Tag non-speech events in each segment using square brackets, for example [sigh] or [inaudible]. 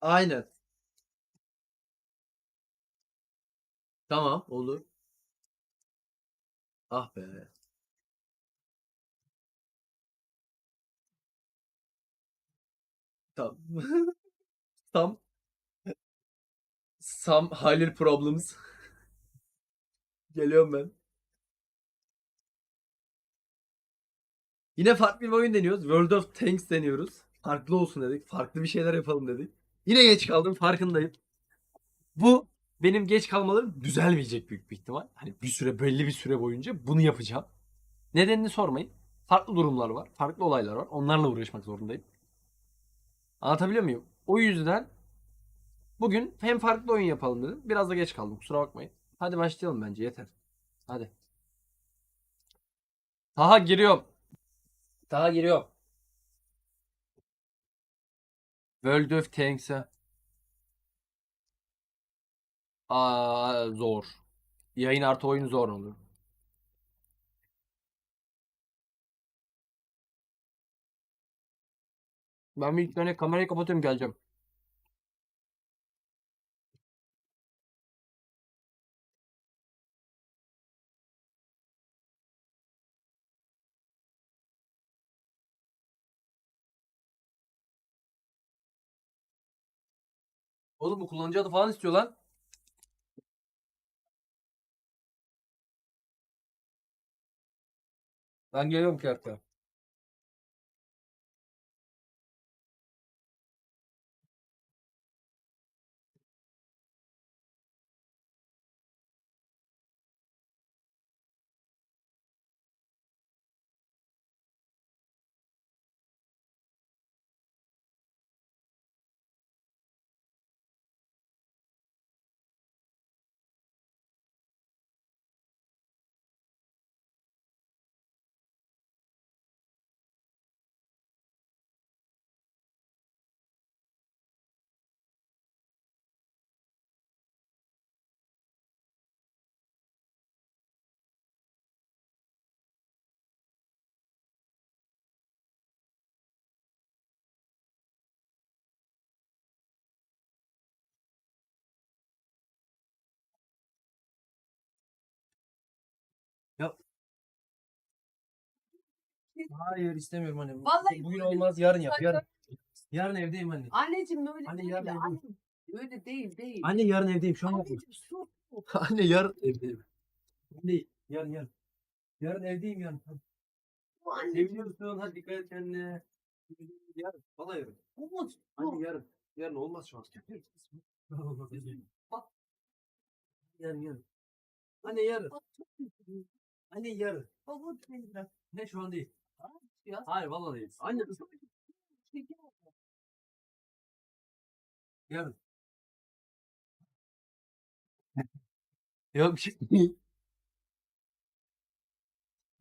Aynen. Tamam olur. Ah be. Tamam. Tam [laughs] Some Halil Problems. Geliyorum ben. Yine farklı bir oyun deniyoruz. World of Tanks deniyoruz. Farklı olsun dedik. Farklı bir şeyler yapalım dedik. Yine geç kaldım farkındayım. Bu benim geç kalmalarım düzelmeyecek büyük bir ihtimal. Hani bir süre belli bir süre boyunca bunu yapacağım. Nedenini sormayın. Farklı durumlar var. Farklı olaylar var. Onlarla uğraşmak zorundayım. Anlatabiliyor muyum? O yüzden bugün hem farklı oyun yapalım dedim. Biraz da geç kaldım. Kusura bakmayın. Hadi başlayalım bence. Yeter. Hadi. Taha giriyorum. Taha giriyorum. World of Tanks'e. Aa, zor. Yayın artı oyun zor olur. Ben bir ilk kamerayı kapatıyorum geleceğim. Oğlum bu kullanıcı adı falan istiyor lan. Ben geliyorum ki hatta. Hayır istemiyorum anne. Vallahi Bugün böyle olmaz yarın yap yarın. Yarın evdeyim anne. Anneciğim öyle Anne, değil. yarın evdeyim. Anne, öyle değil değil. Anne yarın evdeyim şu an yapıyorum. Anneciğim sus. [laughs] Anne yarın evdeyim. Anne yarın yarın. Yarın evdeyim yarın. Bu anne. Seviliyorsun hadi dikkat et kendine. Yarın. Valla yarın. Umut. Anne yarın. Yarın olmaz şu an. [laughs] Bak. Yarın yarın. Anne yarın. Bak, çok. Anne yarın. Umut beni bırak. Ne şu an değil. Ya. Hayır vallahi değil. Anne yarın. [laughs] Yok bir şey değil.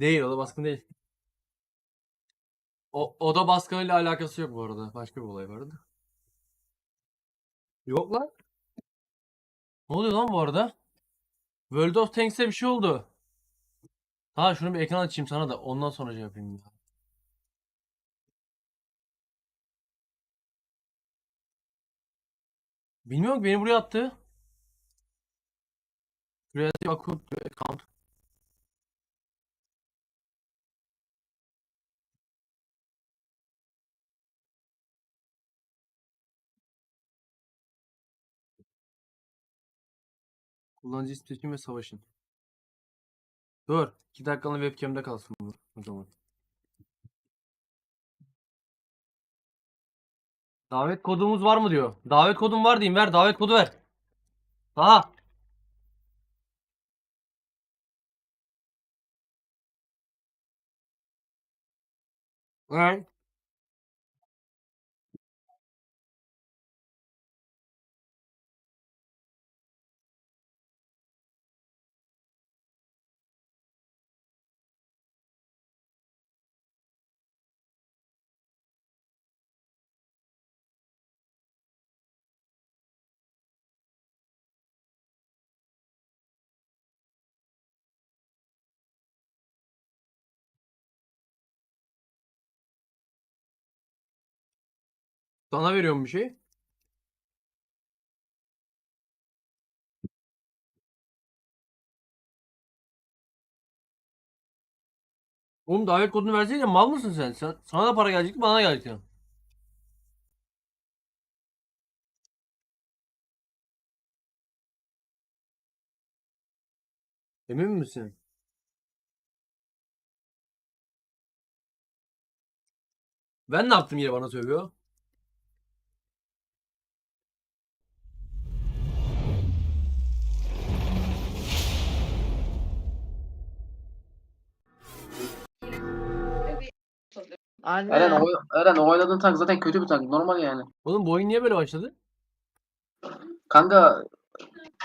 Değil o da baskın değil. O oda baskınıyla alakası yok bu arada. Başka bir olay vardı. Yok lan. Ne oluyor lan bu arada? World of Tanks'e bir şey oldu. Ha şunu bir ekran açayım sana da ondan sonra şey yapayım ya. Bilmiyorum ki beni buraya attı. Creative account account. Kullanıcı ismi seçin ve savaşın. Dur. 2 dakikalığına webcam'de kalsın bu o zaman. Davet kodumuz var mı diyor. Davet kodum var diyeyim. Ver davet kodu ver. Aha. Ver. Sana veriyorum bir şey. Oğlum davet kodunu verseydin mal mısın sen? sen? Sana da para gelecekti bana gelecekti. Emin misin? Ben ne yaptım yine bana söylüyor. Anne. Eren, o, Eren o oynadığın tank zaten kötü bir tank. Normal yani. Oğlum bu oyun niye böyle başladı? Kanka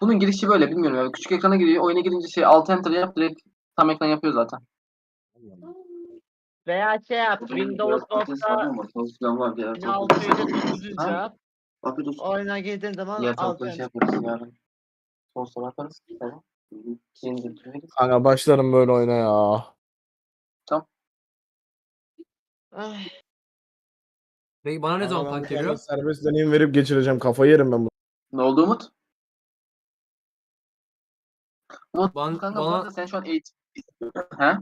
bunun girişi böyle bilmiyorum ya. Küçük ekrana giriyor. Oyuna girince şey alt enter yap direkt tam ekran yapıyor zaten. Veya şey yap. Windows Box'ta 1600'e 900 Ha? yap. Bakıyoruz. Oyuna girdiğin zaman alt tarafta şey yaparız yarın. Son sonra yaparız. Tamam. Kanka başlarım böyle oyuna ya. Ay, Peki bana ne zaman tank geliyor? Serbest deneyim verip geçireceğim. Kafayı yerim ben bunu. Ne oldu Umut? Umut Ban- kanka bana- arada sen şu an eğitim. He?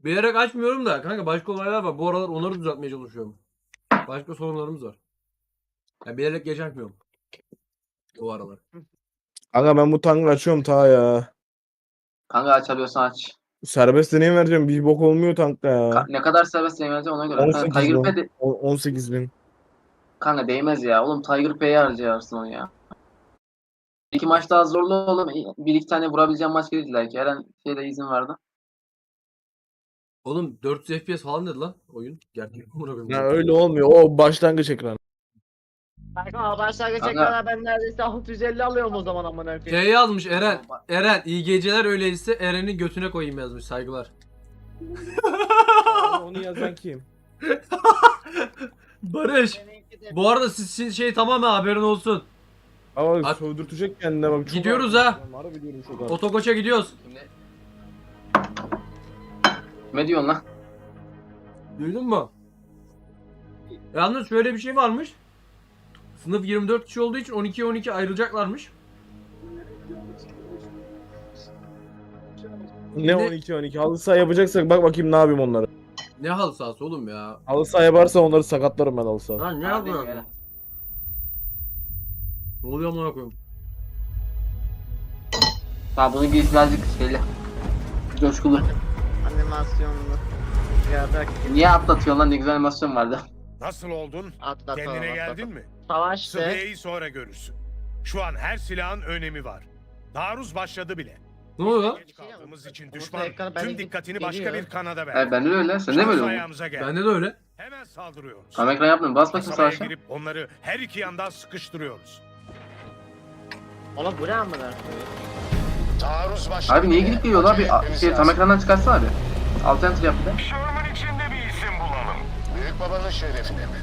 Bilerek açmıyorum da kanka başka olaylar var. Bu aralar onları düzeltmeye çalışıyorum. Başka sorunlarımız var. Ya bilerek geç açmıyorum. Bu aralar. Kanka ben bu tankı açıyorum ta ya. Kanka açabiliyorsan aç. Serbest deneyim vereceğim. Bir bok olmuyor tankta ya. Ka- ne kadar serbest değmez ona göre. 18 Kanka, Tiger bin. Pay de- O- 18 bin. kanka değmez ya. Oğlum Tiger Pay'e harcayarsın onu ya. İki maç daha zorlu oğlum. Bir iki tane vurabileceğim maç gelirdiler ki. Eren şeyde izin verdi. Oğlum 400 FPS falan dedi lan oyun. Gerçek mi? Ya öyle olmuyor. O başlangıç ekranı. Kanka Kanka. ekrana ben neredeyse 650 alıyorum o zaman amına koyayım. Şey yazmış Eren. Eren iyi geceler öyleyse Eren'in götüne koyayım yazmış saygılar. Onu yazan kim? [laughs] Barış. Bu arada siz sizin şey tamamen haberin olsun. Ama At- sövdürtecek kendine bak. çok Gidiyoruz ha. Çok ağır. Otokoç'a gidiyoruz. Ne diyorsun lan? Duydun mu? Yalnız şöyle bir şey varmış. Sınıf 24 kişi olduğu için 12'ye 12 ayrılacaklarmış. Ne 12 12 halı saha yapacaksak bak bakayım ne yapayım onları. Ne halı sahası oğlum ya. Halı saha yaparsa onları sakatlarım ben halı saha. Lan ne yapıyorsun? Ne oluyor amına koyayım? Ha bunu biz birazcık şeyle. Coşkulu. Animasyonlu. Ya bak Niye atlatıyorsun lan ne güzel animasyon vardı. Nasıl oldun? atlatalım Kendine atlatalım. geldin mi? Savaştı. Sıhhiyeyi sonra görürsün. Şu an her silahın önemi var. Taarruz başladı bile. Ne oluyor? Geç kaldığımız için düşman ekranı ben tüm dikkatini geliyor. başka bir kanada verdi. bende de öyle. Sen de böyle oldu. ayağımıza geldi. Bende de öyle. Hemen saldırıyoruz. Tam ekran yapmıyorum. Bas bakayım Kasabaya savaşa. girip onları her iki yandan sıkıştırıyoruz. Oğlum bu ne amına koyayım? Taarruz başladı. Abi niye gidip geliyor lan? Bir şey, tam ekrandan çıkarsana abi. Alt enter yap bir de. Sherman içinde babanın şerefine mi?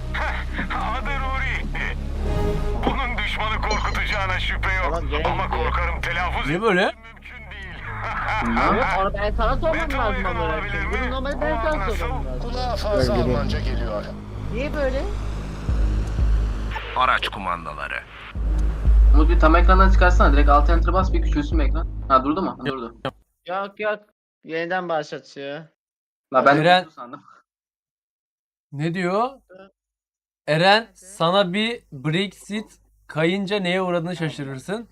Adı Ruri. Bunun düşmanı korkutacağına şüphe yok. Ulan gene Ama korkarım telaffuz Niye böyle? mümkün değil. Evet [laughs] onu ben sana sormam Beto lazım uygun olabilir mi? Bunu normalde ben sana Nasıl? sormam lazım. Kulağa fazla. Almanca geliyor. Niye böyle? Araç kumandaları. Umut bir tam ekrandan çıkarsana. Direkt alt enter bas bir küçülsün bir ekran. Ha durdu mu? Ha, Durdu. Yok yok. Yeniden başlatıyor. La ben Eren- durdu sandım. Ne diyor? Eren sana bir Brexit kayınca neye uğradığını şaşırırsın.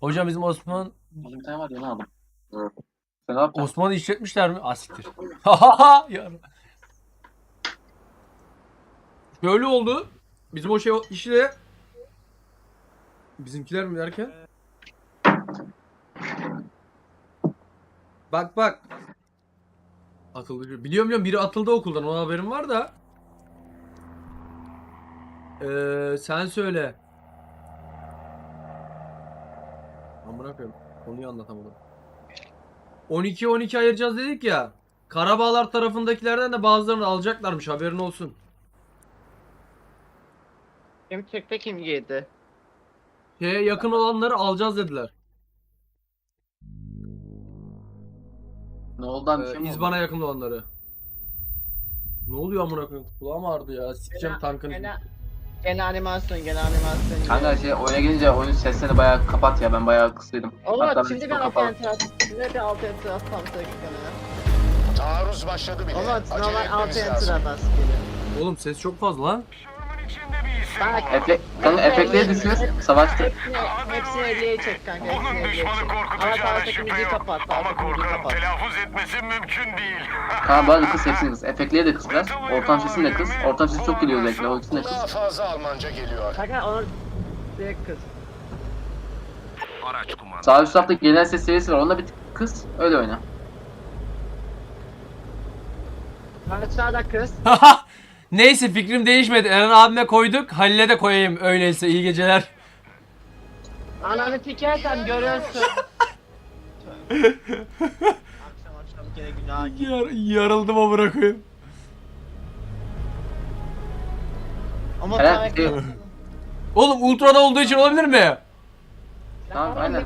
Hocam bizim Osman Oğlum bir tane var ya ne aldım. Sen ne yapacaksın? Osman'ı işletmişler mi? Asiktir. Hahaha. [laughs] Ya. Şöyle oldu. Bizim o şey işle bizimkiler mi derken? Bak bak. Atıldı. Biliyorum biliyorum biri atıldı okuldan. Ona haberim var da. Ee, sen söyle. Amına koyayım. Konuyu anlatamadım. 12-12 ayıracağız dedik ya. Karabağlar tarafındakilerden de bazılarını alacaklarmış haberin olsun. Kim çıktı kim girdi? Şeye yakın olanları alacağız dediler. Ne oldu? Bir Ee, şey mi oldu? İzban'a yakın olanları. Ne oluyor amına koyayım? Kulağım ağrıdı ya. Sikeceğim tankını. Gene, gene animasyon gene animasyon. Kanka şey oyuna gelince oyun sesini bayağı kapat ya. Ben bayağı kısaydım. Oğlum Hatta şimdi ben alt kapalı. enter at. Şimdi bir alt enter at tam tek ekrana. Taarruz başladı bile. Acele normal altı enter'a bas geliyor. Oğlum ses çok fazla Bak. Efe, kanka efektleri düşür. Savaşta. Hepsini, hepsini 50'ye çek kanka. Hepsini Bunun 50'ye düşmanı çek. Ama korkutacağına sağdaki şüphe müziği yok. kapat. Ama Sağdaki müziği korkarım kapat. telaffuz etmesi mümkün değil. Kanka bu arada kız hepsini kız. Efektleri de kız biraz. Ortam sesini de kız. Ortam sesi çok geliyor özellikle. O ikisini de Daha kız. fazla Almanca geliyor. Kanka onu direkt kız. Araç kumandanı. Sağ üst tarafta genel ses seviyesi var. Onda bir tık kız. Öyle oyna. Aşağıda kız. [laughs] Neyse fikrim değişmedi. Eren abime koyduk. Halil'e de koyayım. Öyleyse iyi geceler. Ananı sikersen görürsün. akşam akşam gene günah. Yar, yarıldım ama bırakayım. Ama Eren, sana şey- Oğlum ultrada olduğu için olabilir mi? Tamam, aynen.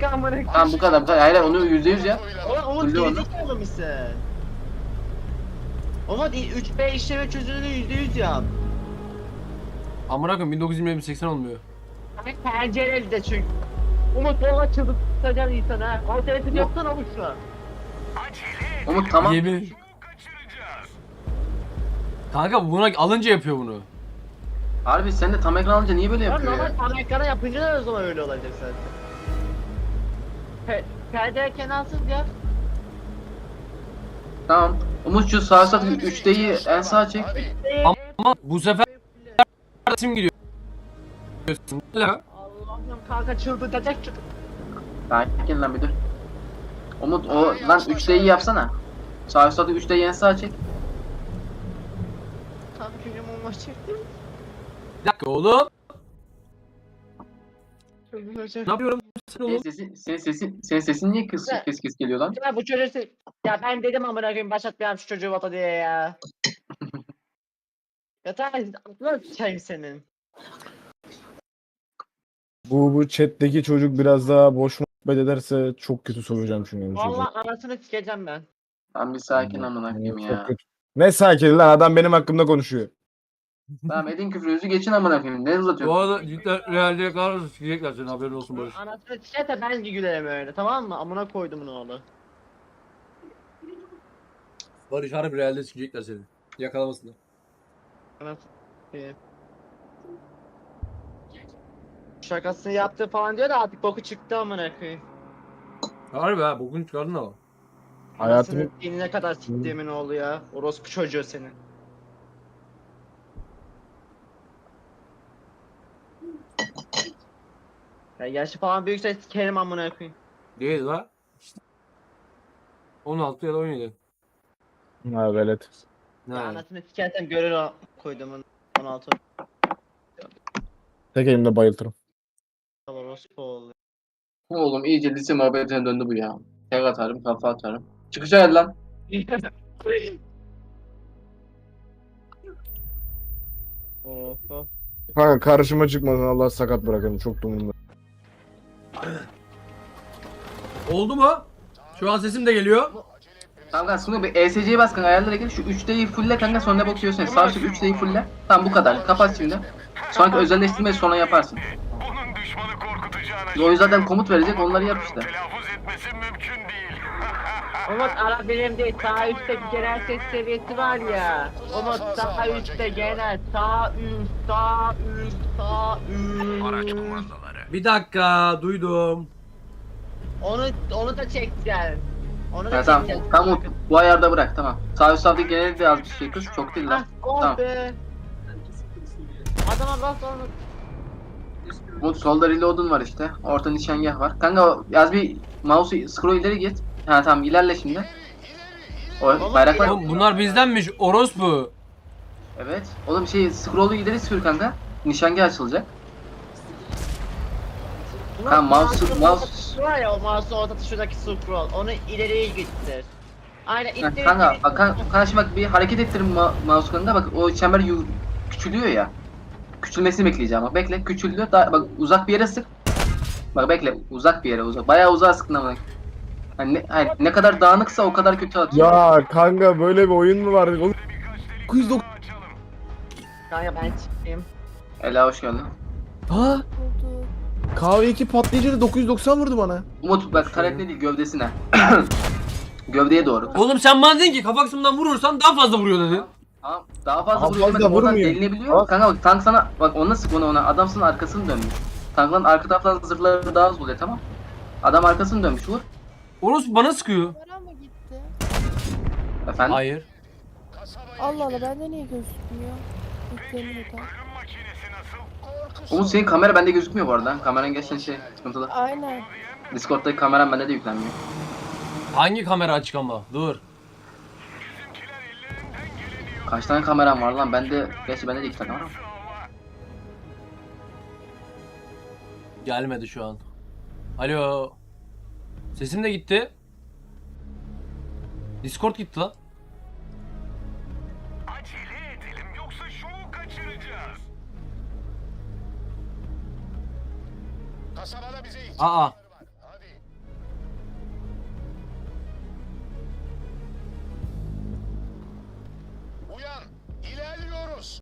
Tamam Tamam bu kadar bu kadar. Hayır hayır, onu yüzde yüz ya. Ulan Umut Duydum onu. gerizekalı mısın? Umut 3B işleme çözünürlüğü %100 yap. Amına koyayım 1920 80 olmuyor. Hani pencereli de çünkü. Umut valla çıldırtacaksın insanı ha. Alternatif yapsana Umut şu an. Acele et. Umut tamam. Yemin. Kaçıracağız. Kanka buna alınca yapıyor bunu. Harbi sen de tam ekran alınca niye böyle Ya yapıyor normal ya? tam ekrana yapınca da o zaman öyle olacak zaten. Pe perde kenarsız ya. Tamam. Umut şu sağ tarafta 3D'yi en sağa çek. Ama- Ama bu sefer isim gidiyor. Hala. Allah'ım kanka çıldırtacak çocuk. Sakin lan bir dur. Umut o lan 3D'yi yapsana. Sağ üst tarafta 3D'yi en sağa çek. Tam günüm olma çektim. Bir dakika oğlum. Ne yapıyorum? Sen Senin sesin, senin sesin, senin sesin niye Ya. kes kes geliyor lan? Ya bu çocuğu se- ya ben dedim amına koyayım başlatmayalım şu çocuğu vata diye ya. [laughs] ya tamam aklına sıçayım senin. Bu bu chat'teki çocuk biraz daha boş muhabbet ederse çok kötü soracağım çünkü bu çocuğu. Valla anasını sikeceğim ben. Lan bir sakin amına koyayım çok ya. kötü. Ne sakin lan adam benim hakkımda konuşuyor. Tamam edin küfrünüzü geçin amına koyayım. Ne Bu uzatıyorsun? arada cidden realde kadar sikecekler senin haberin olsun Barış. Anasını sikerse ben gülerim öyle tamam mı? Amına koydum bunu oğlu. Barış harbi realde sikecekler seni. Yakalamasınlar. Anasını sikeyim. Şakasını yaptı falan diyor da artık boku çıktı amına koyayım. Harbi ha bokunu çıkardın ama. Hayatımı Anasını dinine kadar siktiğimin oğlu ya. Orospu çocuğu senin. Yaşı falan büyükse sikerim amına koyayım. Değil la. İşte. 16 ya da 17. ha velet. Ne? Ya anasını sikersem görür o koyduğumun 16 Tek elimde bayıltırım. orospu oğlu. Oğlum iyice lise muhabbetine döndü bu ya. Tek atarım kafa atarım. Çıkışa gel lan. Kanka karşıma çıkmasın Allah sakat bırakın çok dumumda. Oldu mu? Şu an sesim de geliyor. Tamam kanka sonra bir ESC'ye bas kanka ayarlara gir. Şu 3D'yi fulle kanka sonra ne bakıyorsun? Sağ üstte 3D'yi fulle. Tamam bu kadar. Kapat şimdi. Sonraki özelleştirmeyi sonra yaparsın. Bunun düşmanı korkutacağına O yüzden zaten komut verecek onları yap işte. Telaffuz etmesi mümkün değil. [laughs] Umut ara benim değil sağ üstte genel ses seviyesi var ya. Umut sağ üstte genel sağ üst sağ üst sağ üst. Araç kumandaları. Bir dakika duydum. Onu onu da çekeceksin. Onu da tamam. Tamam bu ayarda bırak tamam. Sağ üst tarafta genel de az bir şey kız. Çok değil Ah, lan. oh Tamam. be. Adama bas onu. Bu solda reload'un var işte. Orta nişangah var. Kanka o- yaz bir mouse'u scroll ileri git. Ha tamam ilerle şimdi. O bayraklar. Oğlum bunlar bizdenmiş. Orospu. Evet. Oğlum şey scroll'u ileri sür kanka. Nişangah açılacak. Ha, mouse- mouse'un mouse- tuşu var ya o mouse'un orta tuşundaki scroll. Onu ileriye gittir. Aynen Ha, ittir. kanka ittir, bak ittir. kan- kanka şimdi bak bir hareket ettirin ma- mouse kanka bak o çember yu- küçülüyor ya. Küçülmesini bekleyeceğim bak bekle küçüldü daha bak uzak bir yere sık. Bak bekle uzak bir yere uzak. Bayağı uzağa sıkın ama. Hani ne, hayır, ne kadar dağınıksa o kadar kötü atıyor. Ya kanka böyle bir oyun mu var? Oğlum, 990 Açalım. Kanka ben çıkayım. Ela hoş geldin. Ha? Kahve 2 patlayıcı da 990 vurdu bana. Umut bak taret ne değil gövdesine. [clears throat] Gövdeye doğru. Oğlum sen bana dedin ki kafa kısmından vurursan daha fazla vuruyor dedin. Tamam. Daha fazla Daha vuruyor. fazla Bak, oradan vurmuyor. delinebiliyor. Bak. Kanka bak tank sana bak ona sık ona ona. Adam sana arkasını dönmüş. Tankların arka taraftan zırhları daha hızlı oluyor tamam. Adam arkasını dönmüş vur. Orospu bana sıkıyor. Kamera mı gitti? Efendim. Hayır. Allah Allah bende niye gözükmüyor? Yükleniyor da. Umut senin kamera bende gözükmüyor bu arada. Kameran gerçekten şey sıkıntılı. Aynen. Discord'daki kameram bende de yüklenmiyor. Hangi kamera açık ama? Dur. Kaç tane kameram var lan? Bende gerçi bende de iki tane var ama. Gelmedi şu an. Alo. Sesim de gitti. Discord gitti lan. Kasabada bize Aa.